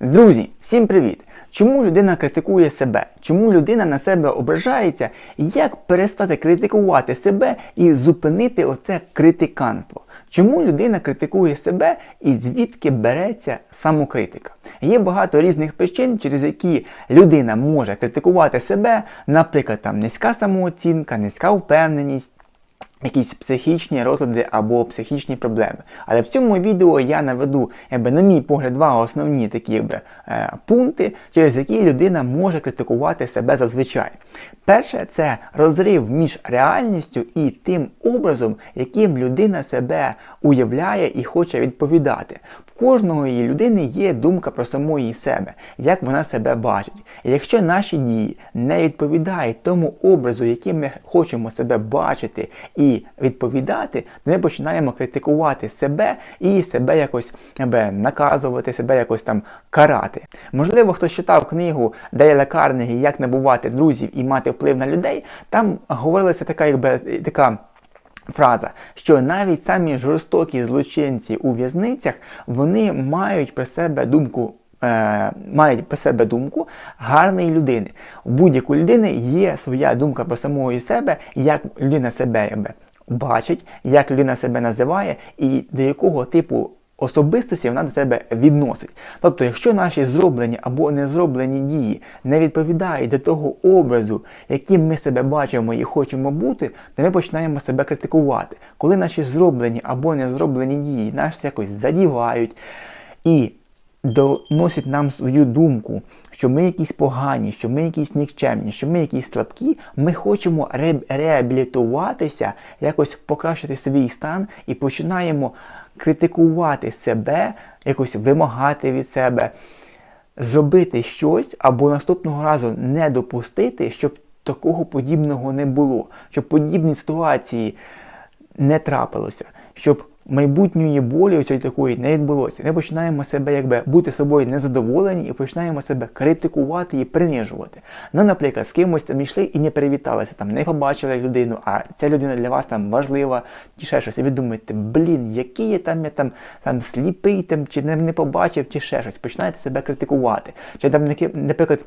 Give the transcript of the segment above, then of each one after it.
Друзі, всім привіт! Чому людина критикує себе? Чому людина на себе ображається? Як перестати критикувати себе і зупинити оце критиканство? Чому людина критикує себе і звідки береться самокритика? Є багато різних причин, через які людина може критикувати себе, наприклад, там низька самооцінка, низька впевненість якісь психічні розлади або психічні проблеми. Але в цьому відео я наведу, якби, на мій погляд, два основні такі якби, е, пункти, через які людина може критикувати себе зазвичай. Перше це розрив між реальністю і тим образом, яким людина себе уявляє і хоче відповідати. В кожного людини є думка про самої себе, як вона себе бачить. І якщо наші дії не відповідають тому образу, яким ми хочемо себе бачити і відповідати, то ми починаємо критикувати себе і себе якось якби, наказувати, себе якось там карати. Можливо, хтось читав книгу Деля Карнегі Як набувати друзів і мати вплив на людей. Там говорилася така, якби така. Фраза, що навіть самі жорстокі злочинці у в'язницях вони мають при себе думку. Е, мають про себе думку гарної людини. У будь-якої людини є своя думка про самої себе, як людина себе бачить, як людина себе називає і до якого типу особистості вона до себе відносить. Тобто, якщо наші зроблені або не зроблені дії не відповідають до того образу, яким ми себе бачимо і хочемо бути, то ми починаємо себе критикувати. Коли наші зроблені або не зроблені дії нас якось задівають і доносять нам свою думку, що ми якісь погані, що ми якісь нікчемні, що ми якісь слабкі, ми хочемо ре реабілітуватися, якось покращити свій стан і починаємо критикувати себе, якось вимагати від себе, зробити щось або наступного разу не допустити, щоб такого подібного не було, щоб подібні ситуації не трапилося, щоб майбутньої болі ось такої не відбулося. Ми починаємо себе якби бути собою незадоволені і починаємо себе критикувати і принижувати. Ну, наприклад, з кимось там йшли і не привіталися, там не побачили людину, а ця людина для вас там важлива, чи ще щось. І ви думаєте, блін, який я там я там там сліпий, там, чи не, не побачив, чи ще щось. Починаєте себе критикувати. Чи там, наприклад.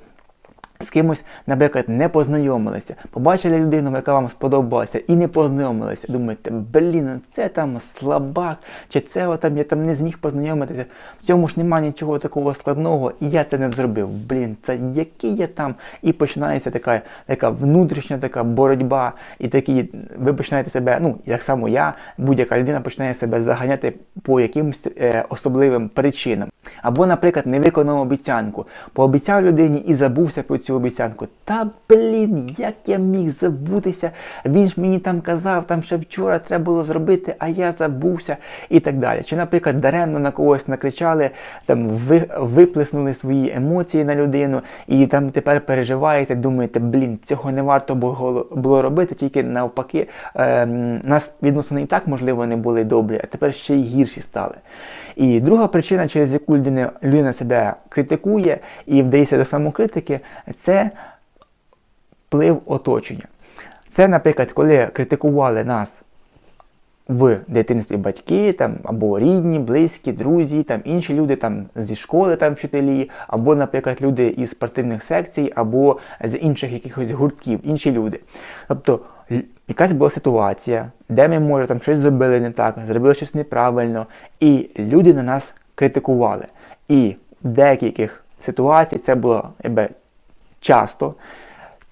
Кимось, наприклад, не познайомилися, побачили людину, яка вам сподобалася, і не познайомилися. Думаєте, блін, це там слабак, чи це там я там не зміг познайомитися. В цьому ж немає нічого такого складного, і я це не зробив. Блін, це який я там. І починається така така внутрішня така боротьба, і такі, ви починаєте себе, ну, як само я, будь-яка людина починає себе заганяти по якимось е, особливим причинам. Або, наприклад, не виконав обіцянку, пообіцяв людині і забувся про цю обіцянку. Та блін, як я міг забутися? Він ж мені там казав, там ще вчора треба було зробити, а я забувся і так далі. Чи, наприклад, даремно на когось накричали, там ви, виплеснули свої емоції на людину, і там тепер переживаєте, думаєте, блін, цього не варто було робити, тільки навпаки, е, нас відносини і так, можливо, не були добрі, а тепер ще й гірші стали. І друга причина, через яку людина, людина себе критикує і вдається до самокритики, це вплив оточення. Це, наприклад, коли критикували нас в дитинстві батьки, там, або рідні, близькі, друзі, там, інші люди там, зі школи там, вчителі, або, наприклад, люди із спортивних секцій, або з інших якихось гуртків, інші люди. Тобто якась була ситуація, де ми, може, там щось зробили не так, зробили щось неправильно, і люди на нас критикували. І в деяких ситуаціях це було якби, часто.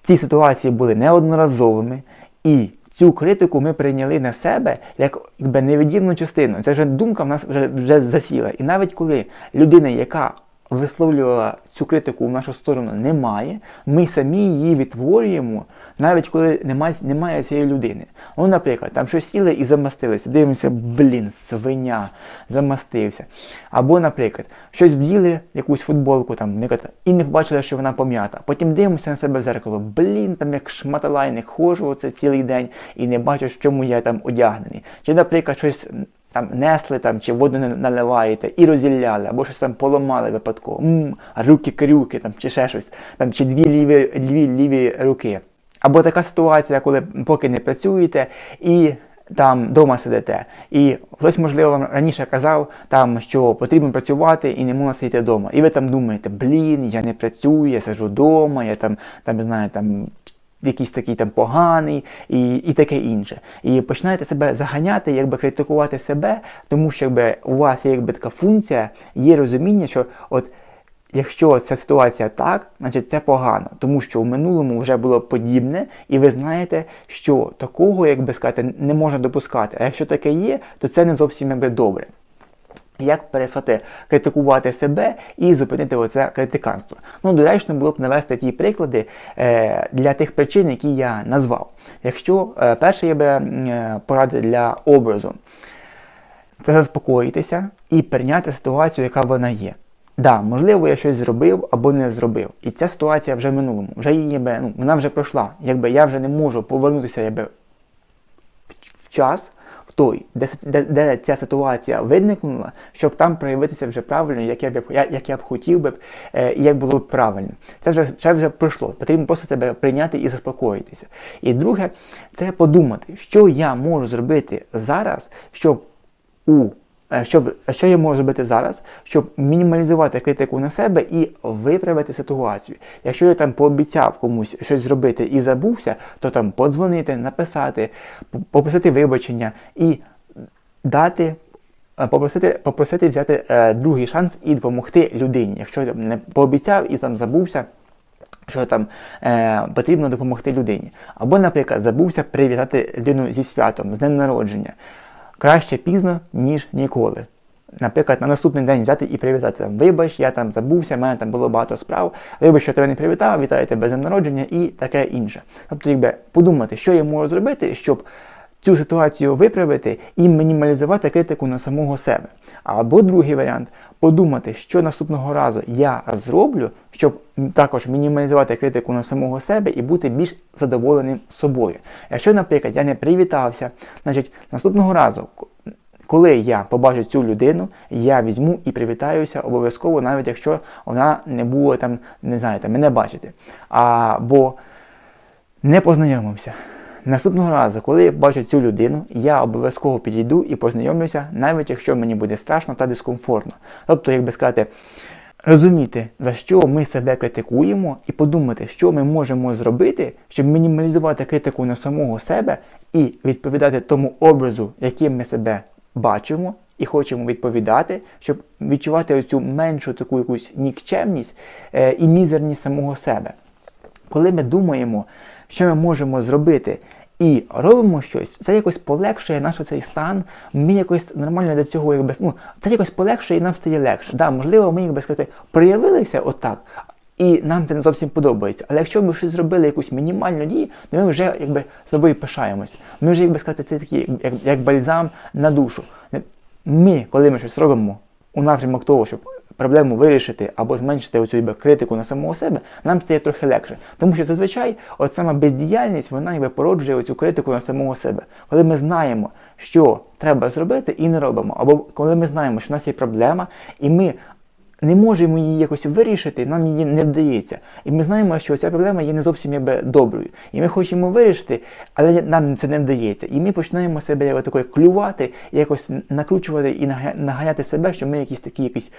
Ці ситуації були неодноразовими, і цю критику ми прийняли на себе як якби, невидімну частину. Це вже думка в нас вже, вже засіла. І навіть коли людина, яка висловлювала цю критику в нашу сторону, немає, ми самі її відтворюємо навіть коли немає немає цієї людини. Ну, наприклад, там щось сіли і замастилися. Дивимося, блін, свиня, замастився. Або, наприклад, щось вділи, якусь футболку там, і не побачили, що вона пом'ята. Потім дивимося на себе в зеркало, блін, там як шматалайник, ходжу оце цілий день і не бачу, в чому я там одягнений. Чи, наприклад, щось. Там несли там, чи воду не наливаєте і розілляли, або щось там поламали випадково. М -м, руки крюки там, чи ще щось, там, чи дві ліві, дві ліві руки. Або така ситуація, коли поки не працюєте, і там вдома сидите, і хтось, можливо, вам раніше казав, там, що потрібно працювати і не можна сидіти вдома. І ви там думаєте, блін, я не працюю, я сиджу вдома, я там, там знаю, там. Якийсь такий там поганий і і таке інше. І починаєте себе заганяти, якби критикувати себе, тому що якби у вас є якби така функція, є розуміння, що от якщо ця ситуація так, значить це погано, тому що в минулому вже було подібне, і ви знаєте, що такого, як би сказати, не можна допускати. А якщо таке є, то це не зовсім якби добре. Як перестати критикувати себе і зупинити оце критиканство? Ну, доречно було б навести ті приклади е, для тих причин, які я назвав. Якщо е, перше є би е, поради для образу, це заспокоїтися і прийняти ситуацію, яка вона є. Да, можливо, я щось зробив або не зробив. І ця ситуація вже в минулому. Вже її ну, вона вже пройшла. Якби я вже не можу повернутися якби, в час, той, де, де, де ця ситуація виникнула, щоб там проявитися вже правильно, як я б як я б хотів би, е, і як було б правильно. Це вже це вже пройшло. Потрібно просто себе прийняти і заспокоїтися. І друге, це подумати, що я можу зробити зараз, щоб у щоб, що я можу зробити зараз, щоб мінімалізувати критику на себе і виправити ситуацію. Якщо я там пообіцяв комусь щось зробити і забувся, то там подзвонити, написати, попросити вибачення і дати. Е, попросити попросити взяти е, другий шанс і допомогти людині. Якщо не пообіцяв і там забувся, що там е, потрібно допомогти людині. Або, наприклад, забувся привітати людину зі святом, з днем народження. Краще пізно, ніж ніколи. Наприклад, на наступний день взяти і привітати там, вибач, я там забувся, в мене там було багато справ, вибач, що тебе не привітав, вітаю тебе з днем народження і таке інше. Тобто, якби подумати, що я можу зробити, щоб цю ситуацію виправити і мінімалізувати критику на самого себе. Або другий варіант подумати, що наступного разу я зроблю, щоб також мінімалізувати критику на самого себе і бути більш задоволеним собою. Якщо, наприклад, я не привітався, значить наступного разу. Коли я побачу цю людину, я візьму і привітаюся обов'язково, навіть якщо вона не буде там, не знаю, там, мене бачити. Або не познайомився. Наступного разу, коли я бачу цю людину, я обов'язково підійду і познайомлюся, навіть якщо мені буде страшно та дискомфортно. Тобто, як би сказати, розуміти, за що ми себе критикуємо, і подумати, що ми можемо зробити, щоб мінімалізувати критику на самого себе і відповідати тому образу, яким ми себе бачимо. І хочемо відповідати, щоб відчувати оцю меншу таку якусь нікчемність е, і мізерність самого себе. Коли ми думаємо, що ми можемо зробити і робимо щось, це якось полегшує наш цей стан. Ми якось нормально до цього, якби ну, це якось полегшує і нам стає легше. Да, Можливо, ми, якби сказати, проявилися отак. І нам це не зовсім подобається. Але якщо ми щось зробили якусь мінімальну дію, то ми вже якби собою пишаємося. Ми вже, якби сказати, це такий, як, як бальзам на душу. Ми, коли ми щось робимо у напрямок того, щоб проблему вирішити або зменшити оцю критику на самого себе, нам стає трохи легше. Тому що зазвичай от саме бездіяльність вона якби породжує оцю критику на самого себе. Коли ми знаємо, що треба зробити, і не робимо, або коли ми знаємо, що в нас є проблема, і ми не можемо її якось вирішити, нам її не вдається. І ми знаємо, що ця проблема є не зовсім якби доброю. І ми хочемо вирішити, але нам це не вдається. І ми починаємо себе такою клювати, якось накручувати і наганяти себе, що ми якісь такі якісь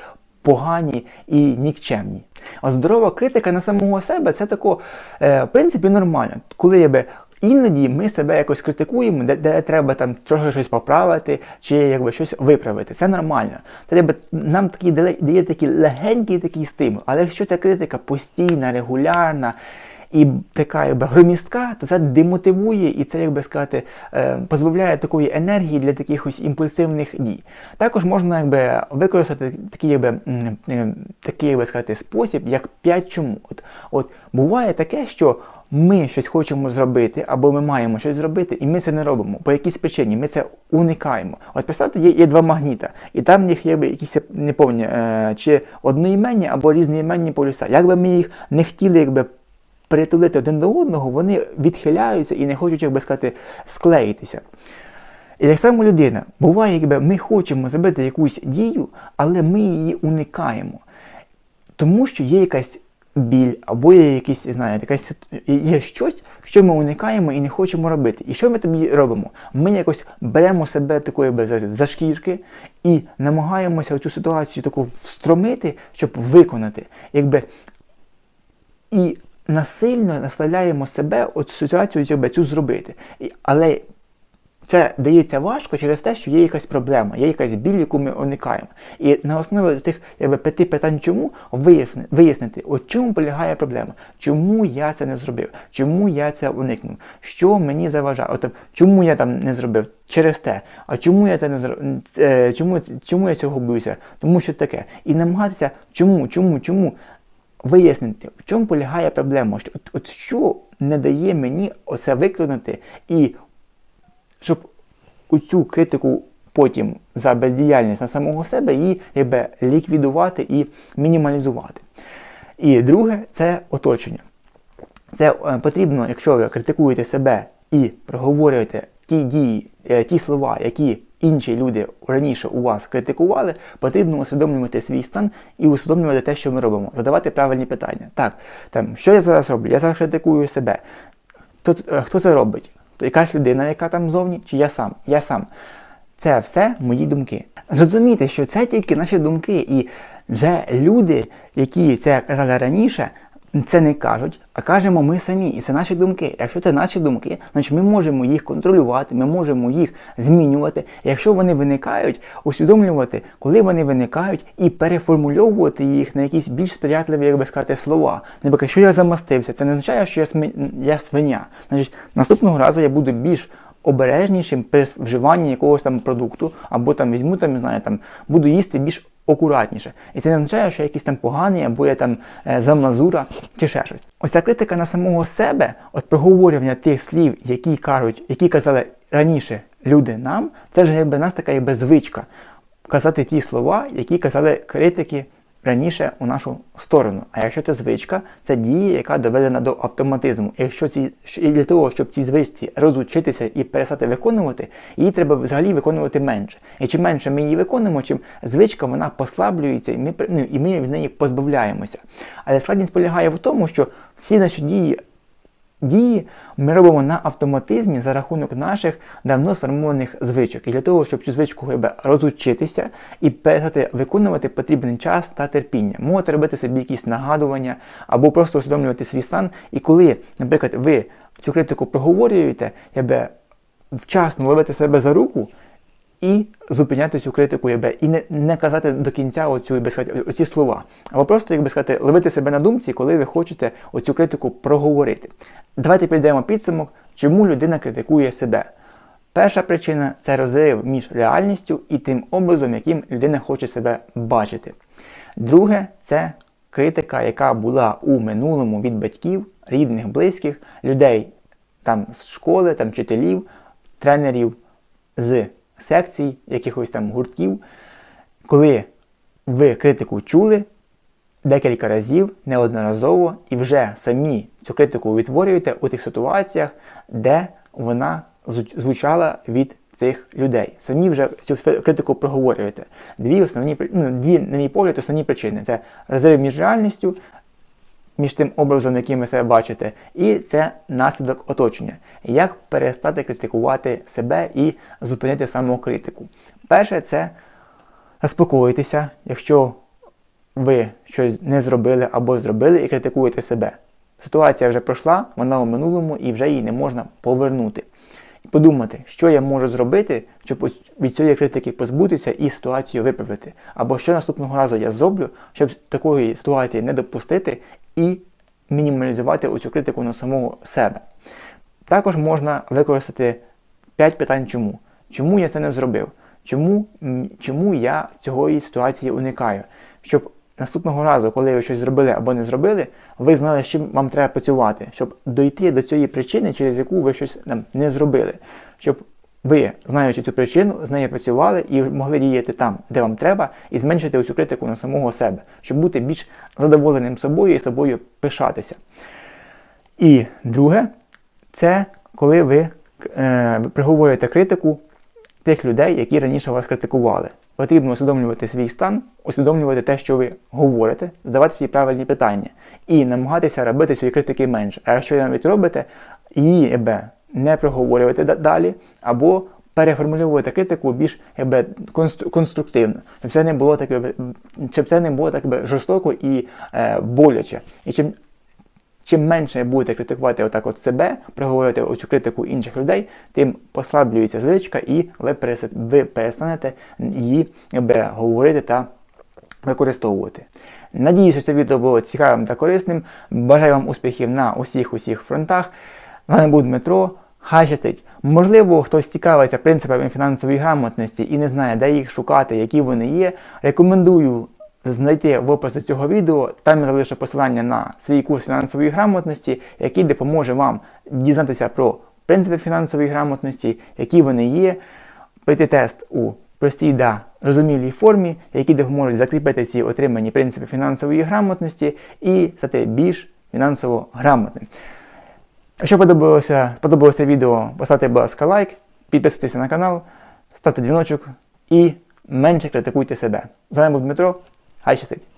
погані і нікчемні. А здорова критика на самого себе це тако, е, в принципі, нормально. Коли якби, іноді ми себе якось критикуємо, де, де треба там трохи щось поправити чи якби щось виправити. Це нормально. Якби, нам такий дає такий легенький такий стимул. Але якщо ця критика постійна, регулярна, і така якби громістка, то це демотивує і це, як би сказати, е, позбавляє такої енергії для таких імпульсивних дій. Також можна якби використати такий, якби е, такий, якби сказати, спосіб, як 5 чому. От, от буває таке, що ми щось хочемо зробити, або ми маємо щось зробити, і ми це не робимо. По якійсь причині ми це уникаємо. От представте, є є два магніта, і там в них є якісь неповні, е, чи одноіменні або різноіменні полюса. Якби ми їх не хотіли якби притулити один до одного, вони відхиляються і не хочуть, як би сказати, склеїтися. І так само людина, буває, якби ми хочемо зробити якусь дію, але ми її уникаємо. Тому що є якась біль, або є якісь, знаєте, якась є щось, що ми уникаємо і не хочемо робити. І що ми тоді робимо? Ми якось беремо себе такої за шкірки і намагаємося цю ситуацію таку встромити, щоб виконати. Якби і насильно наставляємо себе от ситуацію якби, цю зробити. Але це дається важко через те, що є якась проблема, є якась біль, яку ми уникаємо. І на основі цих якби, п'яти питань, чому виясни- вияснити, от чому полягає проблема, чому я це не зробив, чому я це уникнув, що мені заважає, от, чому я там не зробив через те, а чому я це не зробив, чому, чому я цього боюся, тому що таке. І намагатися, чому, чому, чому вияснити, в чому полягає проблема, що, от, от що не дає мені оце виконати і щоб оцю критику потім за бездіяльність на самого себе її якби, ліквідувати і мінімалізувати. І друге це оточення. Це е, потрібно, якщо ви критикуєте себе і проговорюєте ті дії, е, ті слова, які інші люди раніше у вас критикували, потрібно усвідомлювати свій стан і усвідомлювати те, що ми робимо, задавати правильні питання. Так, там, що я зараз роблю? Я зараз критикую себе. Хто, е, хто це робить? То якась людина, яка там зовні, чи я сам? Я сам. Це все мої думки. Зрозумійте, що це тільки наші думки, і вже люди, які це казали раніше, це не кажуть, а кажемо ми самі. І це наші думки. Якщо це наші думки, значить ми можемо їх контролювати, ми можемо їх змінювати. Якщо вони виникають, усвідомлювати, коли вони виникають, і переформульовувати їх на якісь більш сприятливі, як би сказати, слова. Наприклад, якщо я замастився, це не означає, що я, сми... я свиня. Значить, наступного разу я буду більш обережнішим при вживанні якогось там продукту, або там візьму там, не знаю, там буду їсти більш акуратніше. І це не означає, що я якийсь там поганий, або я там е, замазура чи ще щось. Ось ця критика на самого себе, от проговорювання тих слів, які кажуть, які казали раніше люди нам, це ж якби нас така якби звичка казати ті слова, які казали критики раніше у нашу сторону. А якщо це звичка, це дія, яка доведена до автоматизму. І якщо ці і для того, щоб ці звичці розучитися і перестати виконувати, її треба взагалі виконувати менше. І чим менше ми її виконуємо, чим звичка вона послаблюється, і ми ну, і ми від неї позбавляємося. Але складність полягає в тому, що всі наші дії. Дії ми робимо на автоматизмі за рахунок наших давно сформованих звичок. І для того, щоб цю звичку розучитися і перестати виконувати, потрібен час та терпіння. Можете робити собі якісь нагадування або просто усвідомлювати свій стан. І коли, наприклад, ви цю критику проговорюєте, якби, вчасно ловити себе за руку і зупиняти цю критику, якби, і не, не казати до кінця оцю, сказати, оці слова. Або просто, як би сказати, ловити себе на думці, коли ви хочете оцю критику проговорити. Давайте підемо підсумок, чому людина критикує себе. Перша причина це розрив між реальністю і тим образом, яким людина хоче себе бачити. Друге це критика, яка була у минулому від батьків, рідних, близьких, людей там з школи, там вчителів, тренерів з секцій, якихось там гуртків, коли ви критику чули декілька разів, неодноразово, і вже самі цю критику відтворюєте у тих ситуаціях, де вона звучала від цих людей. Самі вже цю критику проговорюєте. Дві основні ну, дві, на мій погляд, основні причини це розрив між реальністю, між тим образом, яким ви себе бачите, і це наслідок оточення. Як перестати критикувати себе і зупинити самокритику? Перше, це заспокоїтися, якщо ви щось не зробили або зробили і критикуєте себе. Ситуація вже пройшла, вона у минулому і вже її не можна повернути. І подумати, що я можу зробити, щоб від цієї критики позбутися і ситуацію виправити. Або що наступного разу я зроблю, щоб такої ситуації не допустити і мінімалізувати оцю критику на самого себе. Також можна використати 5 питань чому. Чому я це не зробив? Чому, чому я цієї ситуації уникаю? Щоб наступного разу, коли ви щось зробили або не зробили, ви знали, з чим вам треба працювати, щоб дойти до цієї причини, через яку ви щось там, не зробили. Щоб ви, знаючи цю причину, з нею працювали і могли діяти там, де вам треба, і зменшити оцю критику на самого себе, щоб бути більш задоволеним собою і собою пишатися. І друге, це коли ви е, приговорюєте критику тих людей, які раніше вас критикували. потрібно усвідомлювати свій стан, усвідомлювати те, що ви говорите, задавати собі правильні питання і намагатися робити свої критики менше. А якщо навіть робите, її якби, не проговорювати далі, або переформульовувати критику більш якби, конструктивно, щоб це не було так, щоб це не було так якби, жорстоко і е, боляче. І чим чим менше будете критикувати отак от себе, проговорювати оцю критику інших людей, тим послаблюється звичка і ви, ви перестанете її якби, говорити та використовувати. Надіюся, що це відео було цікавим та корисним. Бажаю вам успіхів на усіх усіх фронтах. З вами був Дмитро. Хай. Можливо, хтось цікавиться принципами фінансової грамотності і не знає, де їх шукати, які вони є. Рекомендую знайти в описі цього відео. Там я залишу посилання на свій курс фінансової грамотності, який допоможе вам дізнатися про принципи фінансової грамотності, які вони є, пройти тест у простій та розумілій формі, які допоможуть закріпити ці отримані принципи фінансової грамотності і стати більш фінансово грамотним. Якщо подобалося, подобалося відео, поставте, будь ласка, лайк, підписуйтесь на канал, ставте дзвіночок і менше критикуйте себе. З вами був Дмитро. Хай щастить!